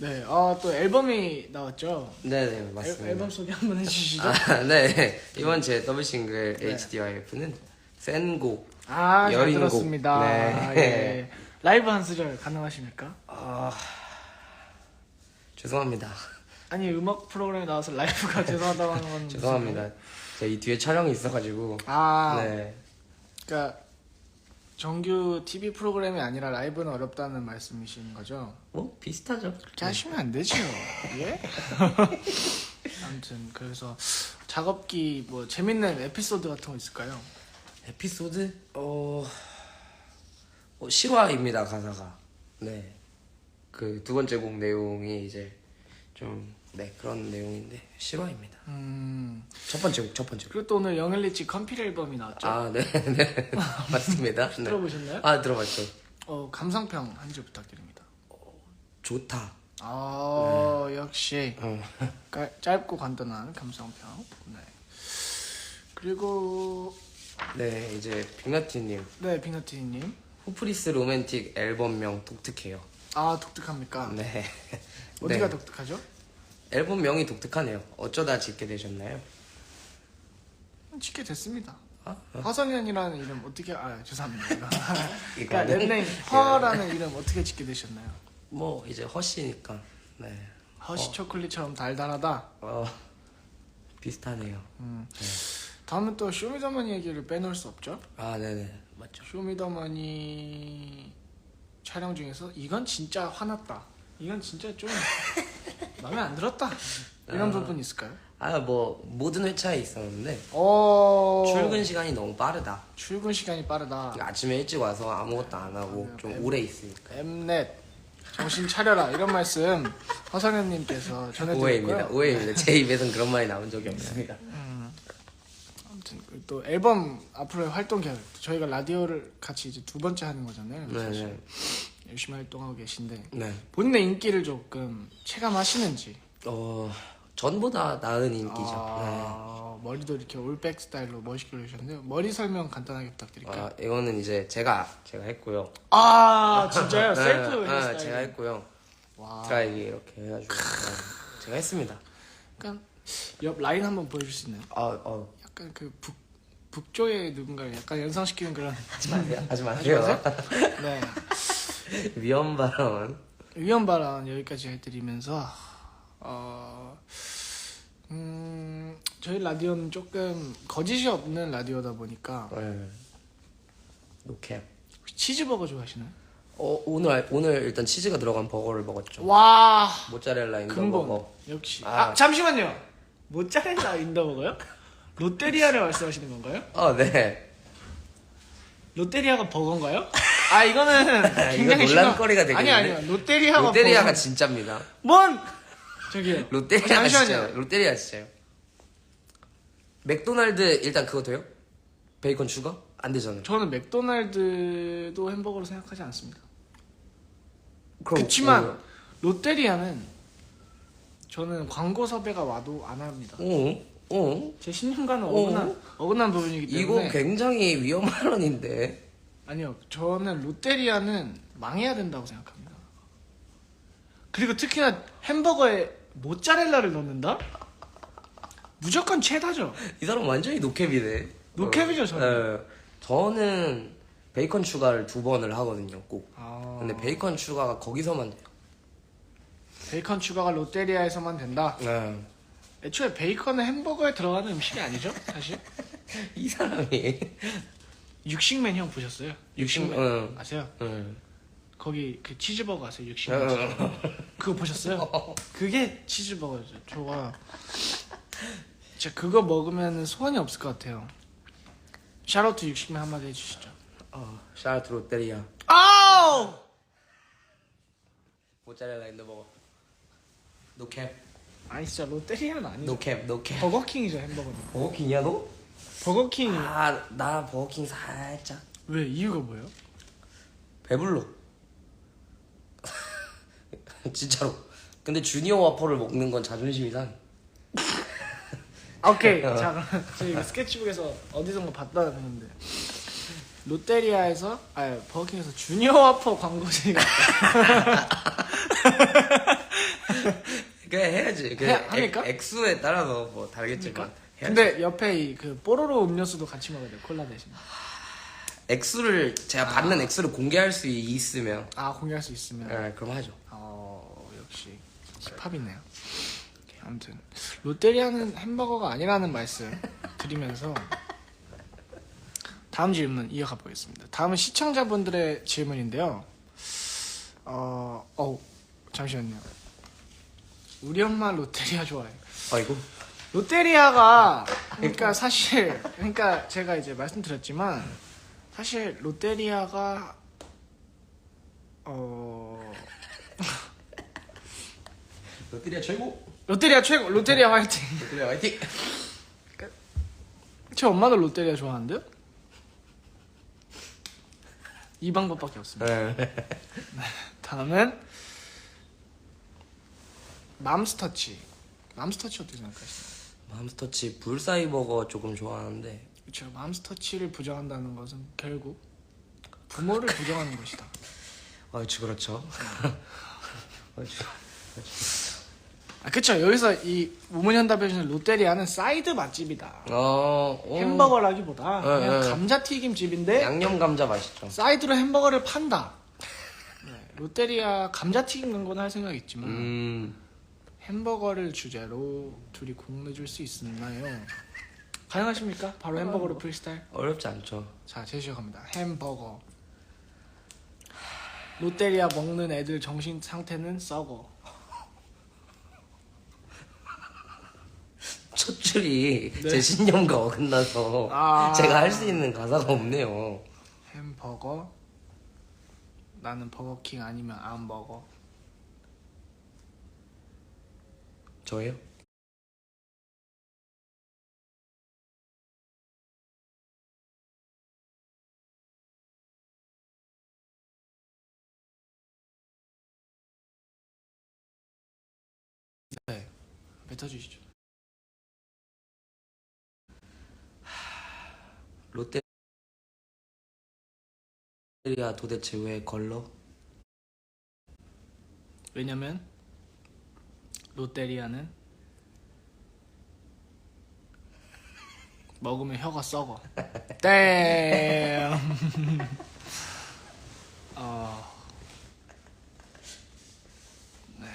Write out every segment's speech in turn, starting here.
네, 아, 또 앨범이 나왔죠. 네네 앨, 맞습니다. 앨범 소개 한번 해주시죠. 아, 네 이번 제 더블 싱글 네. HDYF는 센 곡. 아, 잘 여린곡. 들었습니다. 네. 아, 예. 라이브 한 소절 가능하십니까? 아 죄송합니다. 아니 음악 프로그램에 나와서 라이브가 죄송하다고 하는 건 죄송합니다. 제가 이 뒤에 촬영이 있어가지고. 아, 네. 그러니까 정규 TV 프로그램이 아니라 라이브는 어렵다는 말씀이신 거죠? 뭐 비슷하죠. 그렇게 하시면 안 되죠. 예? 아무튼 그래서 작업기 뭐 재밌는 에피소드 같은 거 있을까요? 에피소드 어, 어 실화입니다 가사가. 네. 그 두 번째 곡 내용이 이제 좀 네 그런 내용인데 실화입니다. 음 첫 번째 곡 첫 번째 곡. 그리고 또 오늘 영일리치 컴필 앨범이 나왔죠. 아 네, 네. 맞습니다. 네. 들어보셨나요? 아 들어봤죠. 어 감상평 한 줄 부탁드립니다. 좋다. 아 역시 어. 깔- 짧고 간단한 감상평. 네. 그리고 네 이제 빅나티님 네 빅너티님 후프리스 로맨틱 앨범명 독특해요. 아 독특합니까? 네. 어디가 네. 독특하죠? 앨범 명이 독특하네요. 어쩌다 짓게 되셨나요? 짓게 됐습니다. 아, 화성현이라는 이름 어떻게 아 죄송합니다. 그러니까 이거는- 랩네임 허라는 이름 어떻게 짓게 되셨나요? 뭐 이제 허씨니까. 네. 허쉬 초콜릿처럼 달달하다. 어 비슷하네요. 음. 다음은 또 쇼미더머니 얘기를 빼놓을 수 없죠. 아 네네 맞죠. 쇼미더머니 촬영 중에서 이건 진짜 화났다. 이건 진짜 좀 마음에 안 들었다. 이런 부분 있을까요? 아 뭐 모든 회차에 있었는데 어 출근 시간이 너무 빠르다. 출근 시간이 빠르다. 아침에 일찍 와서 아무것도 안 하고 아, 좀 네. 오래 있으니까. 엠넷 정신 차려라 이런 말씀 허상현님께서 전해드렸고요. 오해입니다. 오해입니다. 제 입에선 그런 말이 나온 적이 없습니다. 아무튼 그또 앨범 앞으로의 활동 계획 저희가 라디오를 같이 이제 두 번째 하는 거잖아요. 사실 네네. 열심히 활동하고 계신데 네. 본인의 인기를 조금 체감하시는지. 어 전보다 나은 인기죠. 네. 아, 머리도 이렇게 올백 스타일로 멋있게 올리셨는데요. 머리 설명 간단하게 네. 부탁드릴게요. 아 이거는 이제 제가 제가 했고요. 아, 진짜요? 네, 셀프 네, 헤어스타일. 제가 했고요. 와. 드라이기 이렇게 해가지고 네, 제가 했습니다. 약간 옆 라인 한번 보여줄 수 있나요? 아 어. 약간 그 북, 북쪽의 누군가를 약간 연상시키는 그런 하지 마세요. 하지. 마세요. 네. 위험 발언. 위험 발언 여기까지 해드리면서 어, 음, 저희 라디오는 조금 거짓이 없는 라디오다 보니까 네. 노캡. 혹시 치즈버거 좋아하시나요? 어 오늘 알- 오늘 일단 치즈가 들어간 버거를 먹었죠. 와 모짜렐라 인더 근본 버거. 역시 아. 아, 잠시만요 모짜렐라 인더버거요? 롯데리아를 말씀하시는 건가요? 어 네. 롯데리아가 버거인가요? 아 이거는 아, 이거 굉장히 논란거리가 심한- 아니? 아니요 롯데리아가 롯데리아가 버거. 진짜입니다. 뭔 저기요 롯데리아가 잠시만요. 진짜요. 롯데리아 진짜요. 맥도날드 일단 그거 돼요? 베이컨 추가? 안 되잖아요. 저는 맥도날드도 햄버거로 생각하지 않습니다. 그럼 어, 롯데리아는 저는 광고 섭외가 와도 안 합니다. 어? 어? 제 신념과는 어? 어긋난, 어긋난 부분이기 이거 때문에 굉장히 위험한 발언인데. 아니요 저는 롯데리아는 망해야 된다고 생각합니다. 그리고 특히나 햄버거에 모짜렐라를 넣는다? 무조건 체다죠. 이 사람 완전히 노캡이네. 노캡이죠, 어. 저는. 네. 저는 베이컨 추가를 두 번을 하거든요, 꼭. 아, 근데 베이컨 추가가 거기서만 돼요. 베이컨 추가가 롯데리아에서만 된다. 네. 애초에 베이컨은 햄버거에 들어가는 음식이 아니죠, 사실. 이 사람이. 육식맨 형 보셨어요? 육식맨 응. 아세요? 응. 거기 그 치즈버거 아세요? 육식맨 응. 치즈버거. 그거 보셨어요? 그게 치즈버거죠. 저가 진짜 그거 먹으면 소원이 없을 것 같아요. 샤로트 육식맨 한마디 해주시죠. 어, 샤르트 롯데리아. 아우! 모짜렐라 인더 버거. 노캡. 아니 진짜 롯데리아는 아니죠. 노캡, 노캡. 버거킹이죠 햄버거는. 버거킹이야, 너? 버거킹이 아, 나 버거킹 살짝. 왜 이유가 뭐예요? 배불러. 진짜로. 근데 주니어 와퍼를 먹는 건 자존심이. 아, 오케이. 자, 그럼 저희 스케치북에서 어디선가 봤다는데 롯데리아에서 아 버거킹에서 주니어 와퍼 광고제가 해야지. 그 해- 합니까? 액, 액수에 따라서 뭐 다르겠지만. 해야지. 근데 옆에 이 그 뽀로로 음료수도 같이 먹어야 돼요. 콜라 대신. 액수를 제가 받는 액수를 공개할 수 있으면 아 공개할 수 있으면. 예, 그럼 하죠. 어 역시 힙합이네요. 아무튼 롯데리아는 햄버거가 아니라는 말씀 드리면서 다음 질문 이어가 보겠습니다. 다음은 시청자분들의 질문인데요. 어, 어 잠시만요. 우리 엄마 롯데리아 좋아해. 아이고. 롯데리아가 그러니까 사실 그러니까 제가 이제 말씀드렸지만 사실 롯데리아가 어 롯데리아 최고. 롯데리아 최고 롯데리아 화이팅 롯데리아 화이팅. 제 엄마도 롯데리아 좋아하는데요? 이 방법밖에 없습니다 예. 다음은 맘스터치 맘스터치 어떻게 생각하시나요? 맘스터치 불사이버거 조금 좋아하는데 그렇죠 맘스터치를 부정한다는 것은 결국 부모를 부정하는 것이다 어치 그렇죠. 어치. 아 그쵸 여기서 이 우문현답에서는 롯데리아는 사이드 맛집이다 어, 어. 햄버거라기보다 어, 그냥 어. 감자튀김 집인데 양념 감자 맛있죠. 사이드로 햄버거를 판다 네, 롯데리아 감자튀김 건할 생각 있지만 음. 햄버거를 주제로 둘이 공 내줄 수 있나요? 가능하십니까? 바로 햄버거로 프리스타일 어렵지 않죠. 자 제시어 갑니다 햄버거 롯데리아 먹는 애들 정신 상태는 썩어 첫 줄이 네. 제 신념과 어긋나서 아. 제가 할 수 있는 가사가 없네요. 햄버거 나는 버거킹 아니면 안 먹어 저예요? 네 뱉어주시죠 롯데리아 도대체 왜 걸러? 왜냐면 롯데리아는 먹으면 혀가 썩어. 땡. 어. 네.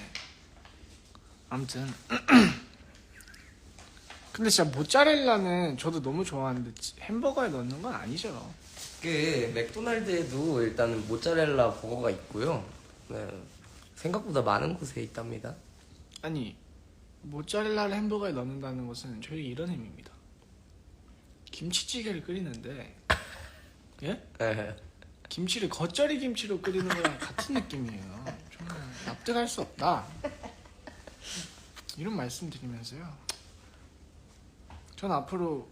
아무튼 근데 진짜 모짜렐라는 저도 너무 좋아하는데 햄버거에 넣는 건 아니죠. 그 맥도날드에도 일단은 모짜렐라 버거가 있고요. 네. 생각보다 많은 곳에 있답니다. 아니 모짜렐라를 햄버거에 넣는다는 것은 저희 이런 의미입니다. 김치찌개를 끓이는데 예? 네. 김치를 겉절이 김치로 끓이는 거랑 같은 느낌이에요. 정말 납득할 수 없다. 이런 말씀 드리면서요. 전 앞으로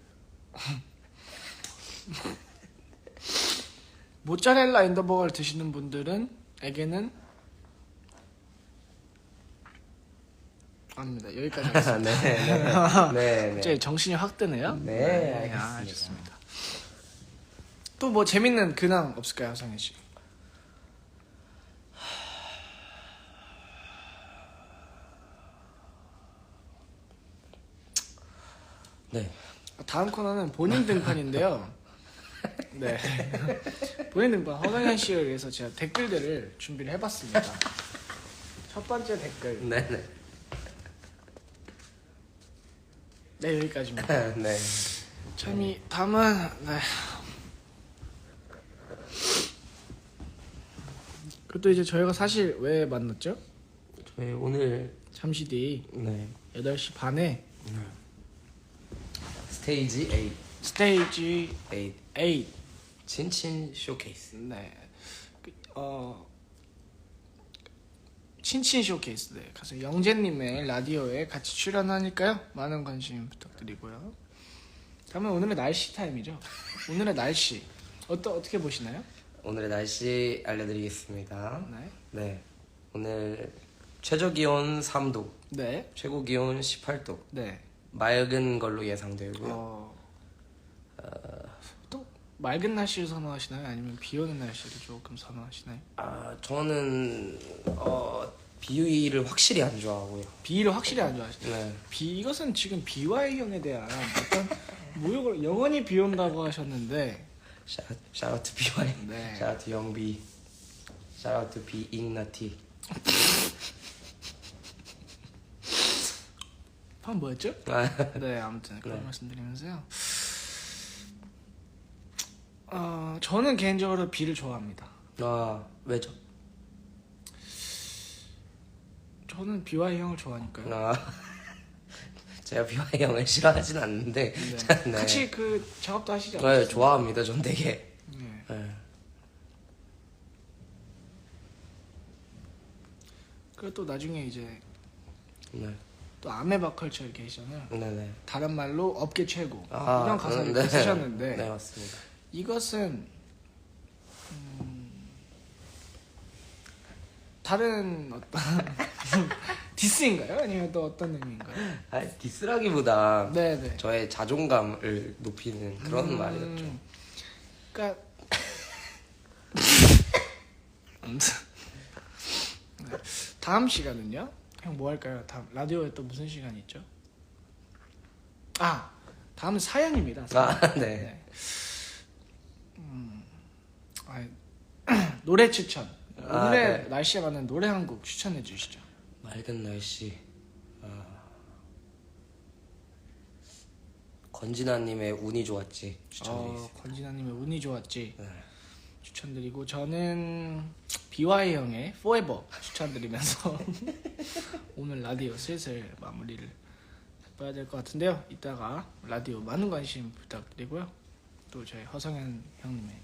모짜렐라 엔더버거를 드시는 분들은 에게는 아닙니다. 여기까지 하겠습니다. 네, 네, 네, 네. 갑자기 정신이 확 드네요. 네, 아, 알겠습니다. 좋습니다. 또 뭐 재밌는 근황 없을까요, 성현 씨? 네. 다음 코너는 본인 등판인데요. 네. 본인 등판 허성현 씨를 위해서 제가 댓글들을 준비를 해봤습니다. 첫 번째 댓글. 네, 네. 네 여기까지입니다. 네. 참이 다음은 네. 그것도 이제 저희가 사실 왜 만났죠? 저희 오늘 잠시 뒤 네. 8시 반에 스테이지 8. 스테이지 8. 8 친친 쇼케이스. 네. 그, 어 친친 쇼케이스 네. 가서 영재님의 라디오에 같이 출연하니까요. 많은 관심 부탁드리고요. 다음은 오늘의 날씨 타임이죠. 오늘의 날씨 어떠 어떻게 보시나요? 오늘의 날씨 알려드리겠습니다. 네. 네. 오늘 최저 기온 3도, 네. 최고 기온 18도. 네. 맑은 걸로 예상되고요. 어, 또 맑은 날씨를 선호하시나요? 아니면 비 오는 날씨를 조금 선호하시나요? 아, 저는 어 비위를 확실히 안 좋아하고요. 비를 확실히 안 좋아하시죠. 네. 비 이것은 지금 비와의 형에 대한 어떤 모욕을 영원히 비온다고 하셨는데 샤라투 비와이. 네. 샤라투 영비. 샤라투 비 잉나티. 판 뭐였죠? 아, 네 아무튼 그런 네. 말씀드리면서요. 어 저는 개인적으로 비를 좋아합니다. 아 왜죠? 저는 비와의 형을 좋아하니까요. 아 제가 비와이 형을 싫어하진 않는데 네. 네. 같이 그 작업도 하시죠. 네, 좋아합니다. 전 되게. 네. 네. 그리고 또 나중에 이제 네. 또 아메바 컬처 이렇게 계시잖아요. 네네. 다른 말로 업계 최고 아, 이런 가사를 음, 네. 쓰셨는데 네 맞습니다. 이것은 음, 다른 어떤 디스인가요? 아니면 또 어떤 의미인가요? 아 디스라기보다 네네. 저의 자존감을 높이는 그런 음, 말이었죠. 그러니까 네. 다음 시간은요? 형 뭐 할까요? 다음 라디오에 또 무슨 시간이 있죠? 아 다음은 사연입니다. 사연. 아 네. 아, 노래 추천. 아, 오늘의 네. 날씨에 맞는 노래 한 곡 추천해 주시죠. 맑은 날씨. 아. 건진아님의 운이 좋았지 어, 추천드리겠습니다. 권진아님의 운이 좋았지 네. 추천드리고 저는 비와이 형의 Forever 추천드리면서 오늘 라디오 슬슬 마무리를 해봐야 될 것 같은데요. 이따가 라디오 많은 관심 부탁드리고요. 또 저희 허성현 형님의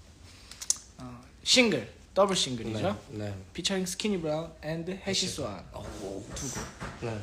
어, 싱글 더블 싱글이죠. 네. 네. 피처링 스키니 브라운 앤드 해시 스완 오. 두곡 네.